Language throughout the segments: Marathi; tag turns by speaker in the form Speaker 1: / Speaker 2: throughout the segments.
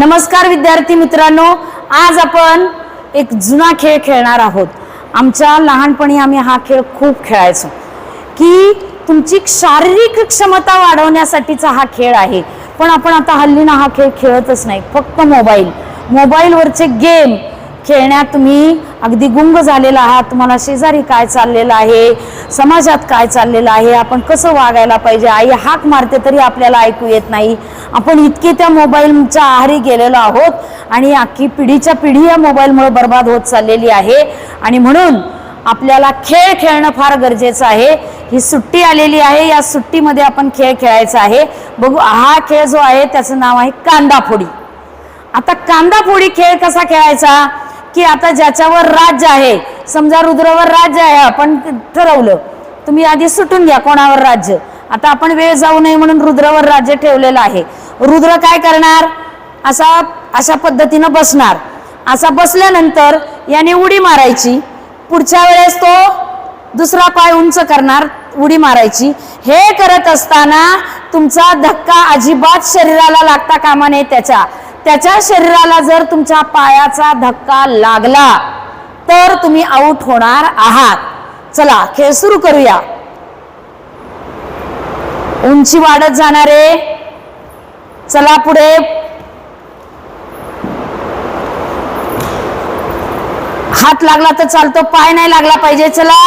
Speaker 1: नमस्कार विद्यार्थी मित्रांनो आज आपण एक जुना खेळ खेळणार आहोत. आमच्या लहानपणी आम्ही हा खेळ खूप खेळायचो. की तुमची शारीरिक क्षमता वाढवण्यासाठीचा हा खेळ आहे. पण आपण आता हल्ली ना हा खेळ खेळतच नाही फक्त मोबाईल. मोबाईलवरचे गेम खेळण्यात तुम्ही अगदी गुंग झालेला आहात. तुम्हाला शेजारी काय चाललेलं आहे? समाजात काय चाललेलं आहे? आपण कसं वागायला पाहिजे? आई हाक मारते तरी आपल्याला ऐकू येत नाही. आपण इतके त्या मोबाईलच्या आहारी गेलेलो आहोत आणि अख्खी पिढीच्या पिढी या मोबाईलमुळे बर्बाद होत चाललेली आहे. आणि म्हणून आपल्याला खेळ खेळणं फार गरजेचं आहे. ही सुट्टी आलेली आहे. या सुट्टीमध्ये आपण खेळ खेळायचा आहे. बघू हा खेळ जो आहे त्याचं नाव आहे कांदाफोडी आता कांदाफोडी खेळ कसा खेळायचा? की आता ज्याच्यावर राज्य आहे समजा रुद्रावर राज्य आहे आपण ठरवलं तुम्ही आधी सुटून घ्या कोणावर राज्य. आता आपण वेळ जाऊ नये म्हणून रुद्रावर राज्य ठेवलेलं आहे. रुद्र काय करणार? असा अशा पद्धतीनं बसणार. असा बसल्यानंतर याने उडी मारायची. पुढच्या वेळेस तो दुसरा पाय उंच करणार उडी मारायची. हे करत असताना तुमचा धक्का अजिबात शरीराला लागता कामा नये त्याच्या. त्याच्या शरीराला जर तुमच्या पायाचा धक्का लागला तर तुम्ही आऊट होणार आहात. चला खेळ सुरू करूया. उंची वाढत जाणारे. चला पुढे. हात लागला तर चालतो पाय नाही लागला पाहिजे. चला.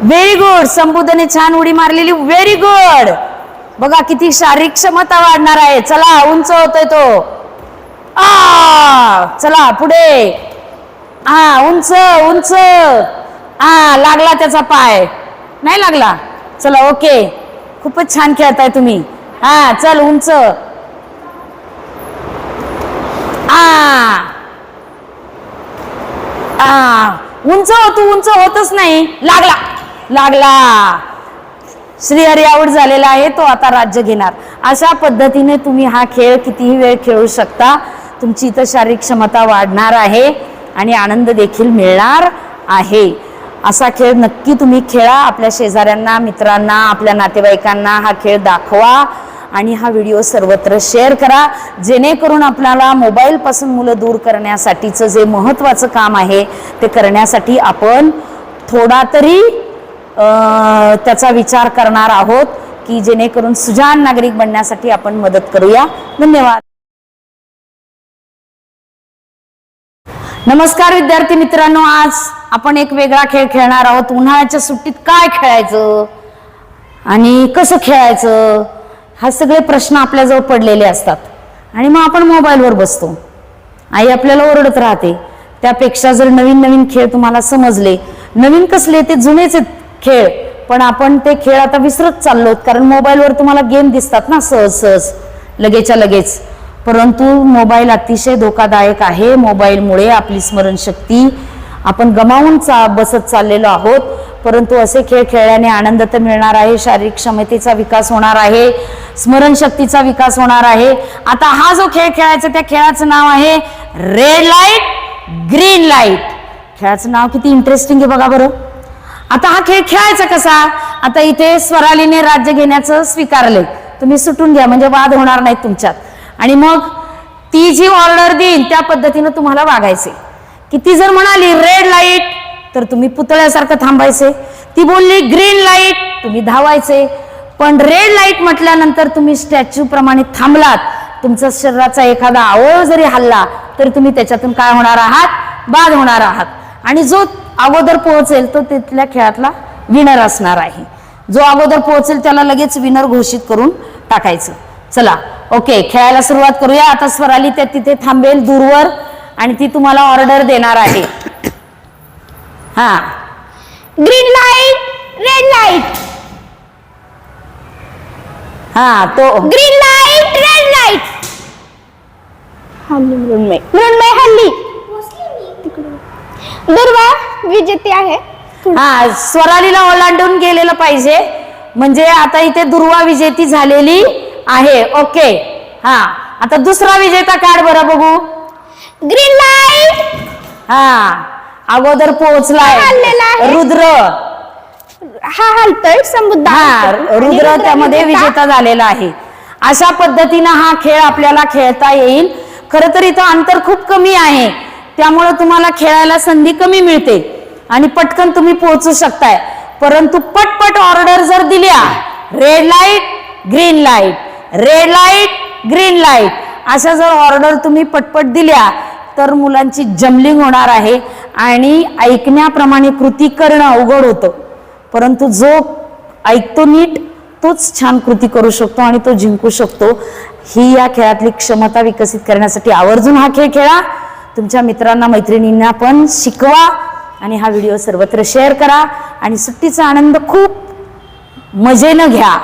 Speaker 1: व्हेरी गुड संबुधने छान उडी मारलेली. व्हेरी गुड बघा किती शारीरिक क्षमता वाढणार आहे. चला उंच होतोय तो. आ चला पुढे. हा उंच उंच. हा लागला त्याचा पाय. नाही लागला? चला ओके. खूपच छान खेळताय तुम्ही. हा चल उंच. आ. उंच होतो उंच होतच नाही. लागला. लागला. श्रीहरी आऊट झालेला आहे तो आता राज्य घेणार. अशा पद्धतीने तुम्ही हा खेळ कितीही वेळ खेळू शकता. तुमची इथं शारीरिक क्षमता वाढणार आहे आणि आनंद देखील मिळणार आहे. असा खेळ नक्की तुम्ही खेळा. आपल्या शेजाऱ्यांना मित्रांना आपल्या नातेवाईकांना हा खेळ दाखवा आणि हा व्हिडिओ सर्वत्र शेअर करा. जेणेकरून आपल्याला मोबाईलपासून मुलं दूर करण्यासाठीचं जे महत्त्वाचं काम आहे ते करण्यासाठी आपण थोडा तरी त्याचा विचार करणार आहोत की जेणेकरून सुजान नागरिक बनण्यासाठी आपण मदत करूया. धन्यवाद. नमस्कार विद्यार्थी मित्रांनो आज आपण एक वेगळा खेळ खेळणार आहोत. उन्हाळ्याच्या सुट्टीत काय खेळायचं आणि कसं खेळायचं हा सगळे प्रश्न आपल्याजवळ पडलेले असतात. आणि मग आपण मोबाईलवर बसतो. आई आपल्याला ओरडत राहते. त्यापेक्षा जर नवीन नवीन खेळ तुम्हाला समजले नवीन कसले ते जुनेच आहेत खेळ. पण आपण ते खेळ आता विसरत चाललो कारण मोबाईलवर तुम्हाला गेम दिसतात ना सहज सहज. लगेच्या लगेच. परंतु मोबाईल अतिशय धोकादायक आहे. मोबाईलमुळे आपली स्मरणशक्ती आपण गमावून चा बसत चाललेलो आहोत. परंतु असे खेळ खेळल्याने आनंद तर मिळणार आहे शारीरिक क्षमतेचा विकास होणार आहे स्मरणशक्तीचा विकास होणार आहे. आता हा जो खेळ खेळायचा त्या खेळाचं नाव आहे रेड लाइट ग्रीन लाइट खेळाचं नाव किती इंटरेस्टिंग आहे बघा बरं. आता हा खेळ खेळायचा कसा? आता इथे स्वरालीने राज्य घेण्याचं स्वीकारले तुम्ही सुटून घ्या म्हणजे वाद होणार नाहीत तुमच्यात. आणि मग ती जी ऑर्डर देईल त्या पद्धतीनं तुम्हाला वागायचे की ती जर म्हणाली रेड लाइट तर तुम्ही पुतळ्यासारखं थांबायचे ती बोलली ग्रीन लाइट तुम्ही धावायचे पण रेड लाइट म्हटल्यानंतर तुम्ही स्टॅच्यू प्रमाणे थांबलात. तुमचा शरीराचा एखादा आवळ जरी हल्ला तर तुम्ही त्याच्यातून काय होणार आहात? बाद होणार आहात. आणि जो अगोदर पोहोचेल तो तिथल्या खेळातला विनर असणार आहे. जो अगोदर पोहोचेल त्याला लगेच विनर घोषित करून टाकायचं. चला ओके खेळायला सुरुवात करूया. आता स्वराली त्या तिथे थांबेल दूरवर आणि ती तुम्हाला ऑर्डर देणार आहे. हा.
Speaker 2: ग्रीन लाइट रेड लाइट
Speaker 1: हा तो.
Speaker 2: ग्रीन लाइट रेड लाइट हल्ली मृण्मय. विजेती आहे.
Speaker 1: हा स्वरालीला ओलांडून गेलेलं पाहिजे. म्हणजे आता इथे दुर्वा विजेती झालेली आहे. ओके. हा आता दुसरा विजेता काढ बरं बघू.
Speaker 2: ग्रीन लाइट
Speaker 1: हा अगोदर पोहोचलाय. रुद्र.
Speaker 2: हा हलतोय समुद्र
Speaker 1: हा रुद्र त्यामध्ये विजेता झालेला आहे. अशा पद्धतीनं हा खेळ आपल्याला खेळता येईल. खरं तर इथं अंतर खूप कमी आहे. त्यामुळं तुम्हाला खेळायला संधी कमी मिळते. आणि पटकन तुम्ही पोहोचू शकताय. परंतु पटपट ऑर्डर जर दिल्या red light green light red light green light अशा जर ऑर्डर तुम्ही पटपट दिल्या तर मुलांची जमलिंग होणार आहे आणि ऐकण्याप्रमाणे कृती करणं अवघड होतं. परंतु जो ऐकतो नीट तोच छान कृती करू शकतो आणि तो जिंकू शकतो. ही या खेळातली क्षमता विकसित करण्यासाठी आवर्जून हा खेळ खेळा. तुमच्या मित्रांना मैत्रिणींना पण शिकवा. आणि हा व्हिडिओ सर्वत्र शेअर करा आणि सुट्टीचा आनंद खूप मजेनं घ्या.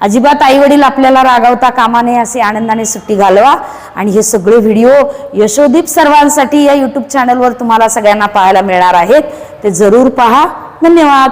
Speaker 1: अजिबात आई वडील आपल्याला रागावता कामा नये असे आनंदाने सुट्टी घालवा. आणि हे सगळे व्हिडिओ यशोदीप सर्वांसाठी या यूट्यूब चॅनलवर तुम्हाला सगळ्यांना पाहायला मिळणार आहेत. ते जरूर पहा. धन्यवाद.